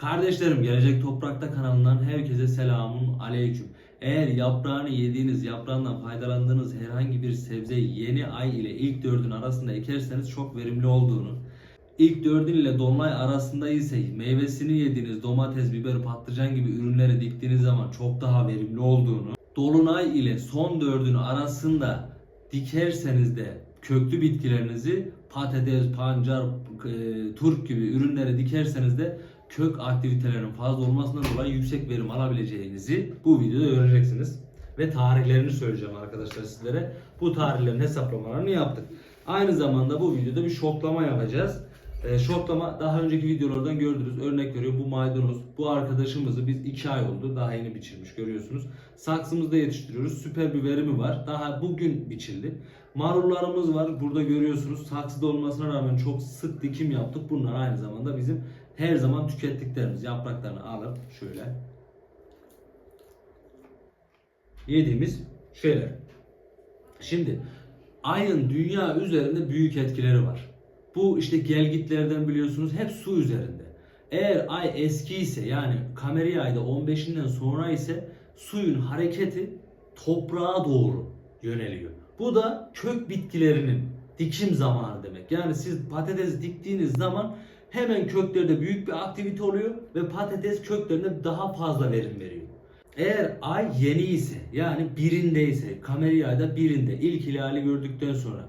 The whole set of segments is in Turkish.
Kardeşlerim Gelecek Toprakta kanalından herkese selamun aleyküm. Eğer yaprağını yediğiniz, yaprağından faydalandığınız herhangi bir sebzeyi yeni ay ile ilk dördün arasında ekerseniz çok verimli olduğunu, ilk dördün ile dolunay arasında ise meyvesini yediğiniz domates, biber, patlıcan gibi ürünleri diktiğiniz zaman çok daha verimli olduğunu, dolunay ile son dördün arasında dikerseniz de köklü bitkilerinizi patates, pancar, e, turp gibi ürünleri dikerseniz de kök aktivitelerinin fazla olmasından dolayı yüksek verim alabileceğinizi bu videoda öğreneceksiniz. Ve tarihlerini söyleyeceğim arkadaşlar sizlere. Bu tarihlerin hesaplamalarını yaptık. Aynı zamanda bu videoda bir şoklama yapacağız. E, şoklama daha önceki videolardan gördünüz. Örnek veriyorum bu maydanoz. Bu arkadaşımızı biz 2 ay oldu. Daha yeni biçilmiş görüyorsunuz. Saksımızda yetiştiriyoruz. Süper bir verimi var. Daha bugün biçildi. Marullarımız var. Burada görüyorsunuz. Saksıda olmasına rağmen çok sık dikim yaptık. Bunlar aynı zamanda bizim her zaman tükettiklerimiz. Yapraklarını alıp şöyle yediğimiz şeyler. Şimdi ayın dünya üzerinde büyük etkileri var. Bu işte gelgitlerden biliyorsunuz hep su üzerinde. Eğer ay eski ise yani kameri ayda 15'inden sonra ise suyun hareketi toprağa doğru yöneliyor. Bu da kök bitkilerinin dikim zamanı demek. Yani siz patates diktiğiniz zaman hemen köklerde büyük bir aktivite oluyor ve patates köklerine daha fazla verim veriyor. Eğer ay yeni ise yani birinde ise kameri ayda birinde ilk hilali gördükten sonra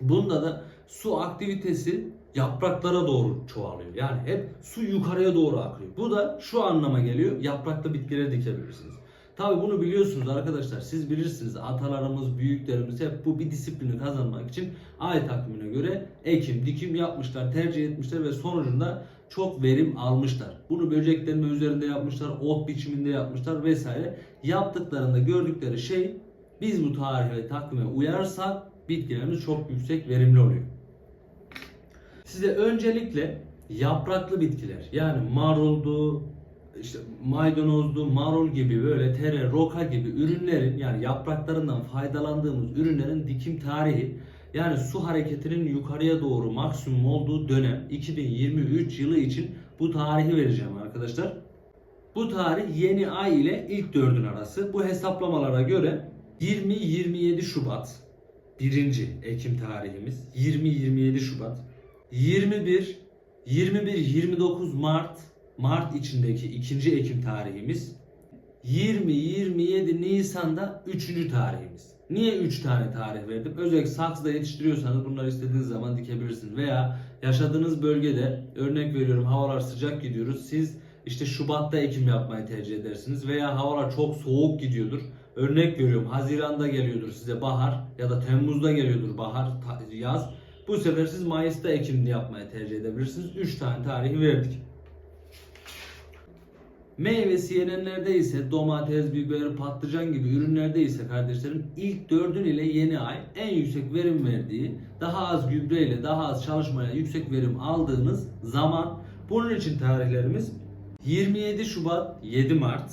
bunda da su aktivitesi yapraklara doğru çoğalıyor. Yani hep su yukarıya doğru akıyor. Bu da şu anlama geliyor. Yaprakta bitkileri dikebilirsiniz. Tabi bunu biliyorsunuz arkadaşlar. Siz bilirsiniz. Atalarımız, büyüklerimiz hep bu bir disiplini kazanmak için ay takvimine göre ekim, dikim yapmışlar, tercih etmişler ve sonucunda çok verim almışlar. Bunu böceklenme üzerinde yapmışlar, ot biçiminde yapmışlar vesaire. Yaptıklarında gördükleri şey biz bu tarih ve takvime uyarsak bitkilerimiz çok yüksek verimli oluyor. Size öncelikle yapraklı bitkiler yani maruldu, işte maydanozdu, marul gibi böyle tere, roka gibi ürünlerin yani yapraklarından faydalandığımız ürünlerin dikim tarihi yani su hareketinin yukarıya doğru maksimum olduğu dönem 2023 yılı için bu tarihi vereceğim arkadaşlar. Bu tarih yeni ay ile ilk dördün arası. Bu hesaplamalara göre 20-27 Şubat birinci Ekim tarihimiz 20-27 Şubat 21 21-29 Mart Mart içindeki ikinci Ekim tarihimiz 20-27 Nisan'da üçüncü tarihimiz. Niye 3 tane tarih verdim? Özellikle saksıda yetiştiriyorsanız bunları istediğiniz zaman dikebilirsiniz. Veya yaşadığınız bölgede örnek veriyorum havalar sıcak gidiyoruz. Siz işte Şubat'ta ekim yapmayı tercih edersiniz. Veya havalar çok soğuk gidiyordur. Örnek veriyorum Haziran'da geliyordur size bahar ya da Temmuz'da geliyordur bahar, yaz. Bu sefer siz Mayıs'ta ekimini yapmayı tercih edebilirsiniz. 3 tane tarihi verdik. Meyvesi yenenlerde ise domates, biber, patlıcan gibi ürünlerde ise kardeşlerim ilk dördün ile yeni ay en yüksek verim verdiği, daha az gübreyle, daha az çalışmayla yüksek verim aldığınız zaman bunun için tarihlerimiz 27 Şubat 7 Mart,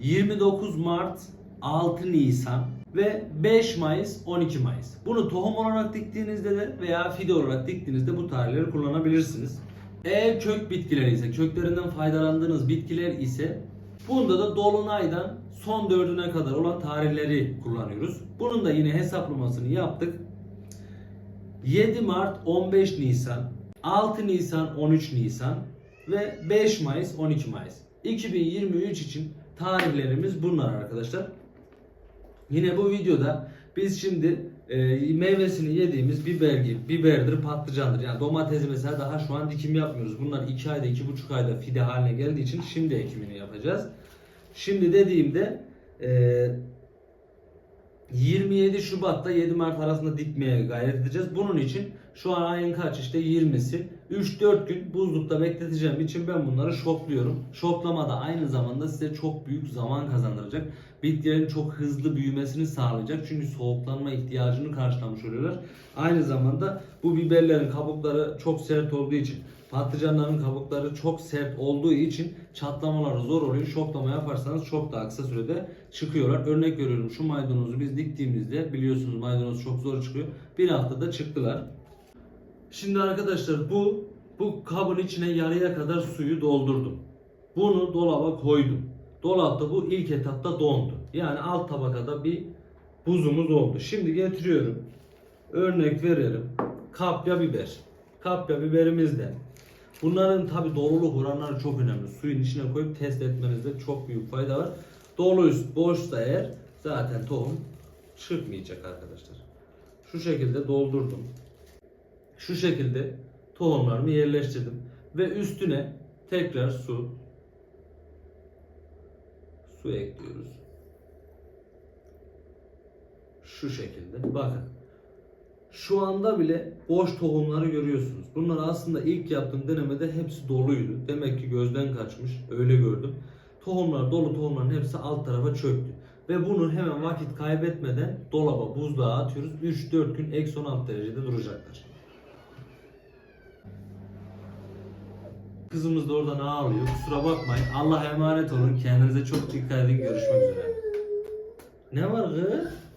29 Mart 6 Nisan ve 5 Mayıs 12 Mayıs. Bunu tohum olarak diktiğinizde de veya fide olarak diktiğinizde bu tarihleri kullanabilirsiniz. Eğer kök bitkileri ise, köklerinden faydalandığınız bitkiler ise bunda da dolunaydan son dördüne kadar olan tarihleri kullanıyoruz. Bunun da yine hesaplamasını yaptık. 7 Mart 15 Nisan, 6 Nisan 13 Nisan ve 5 Mayıs 12 Mayıs. 2023 için tarihlerimiz bunlar arkadaşlar. Yine bu videoda biz şimdi e, meyvesini yediğimiz biber gibi biberdir, patlıcandır. Yani domatesi mesela daha şu an dikim yapmıyoruz. Bunlar 2 ayda, 2,5 ayda fide haline geldiği için şimdi ekimini yapacağız. Şimdi dediğimde e, 27 Şubat'ta 7 Mart arasında dikmeye gayret edeceğiz. Bunun için şu an ayın kaç işte 20'si. 3-4 gün buzlukta bekleteceğim için ben bunları şokluyorum. Şoklama da aynı zamanda size çok büyük zaman kazandıracak. Bitkilerin çok hızlı büyümesini sağlayacak. Çünkü soğuklanma ihtiyacını karşılamış oluyorlar. Aynı zamanda bu biberlerin kabukları çok sert olduğu için patlıcanların kabukları çok sert olduğu için çatlamaları zor oluyor. Şoklama yaparsanız çok daha kısa sürede çıkıyorlar. Örnek veriyorum şu maydanozu biz diktiğimizde biliyorsunuz maydanoz çok zor çıkıyor. Bir haftada çıktılar. Şimdi arkadaşlar bu Bu kabın içine yarıya kadar suyu doldurdum. Bunu dolaba koydum. Dolapta bu ilk etapta dondu. Yani alt tabakada bir buzumuz oldu. Şimdi getiriyorum. Örnek verelim. Kapya biber. Kapya biberimiz de. Bunların tabi doluluk oranları çok önemli. Suyun içine koyup test etmenizde çok büyük fayda var. Dolu üst boşsa eğer zaten tohum çıkmayacak arkadaşlar. Şu şekilde doldurdum. Şu şekilde tohumlarımı yerleştirdim. Ve üstüne tekrar su su ekliyoruz. Şu şekilde. Bakın. Şu anda bile boş tohumları görüyorsunuz. Bunlar aslında ilk yaptığım denemede hepsi doluydu. Demek ki gözden kaçmış. Öyle gördüm. Tohumlar dolu tohumların hepsi alt tarafa çöktü. Ve bunu hemen vakit kaybetmeden dolaba buzluğa atıyoruz. 3-4 gün eksi 16 derecede duracaklar. Kızımız da oradan ağlıyor. Kusura bakmayın. Allah'a emanet olun. Kendinize çok dikkat edin. Görüşmek üzere. Ne var kız?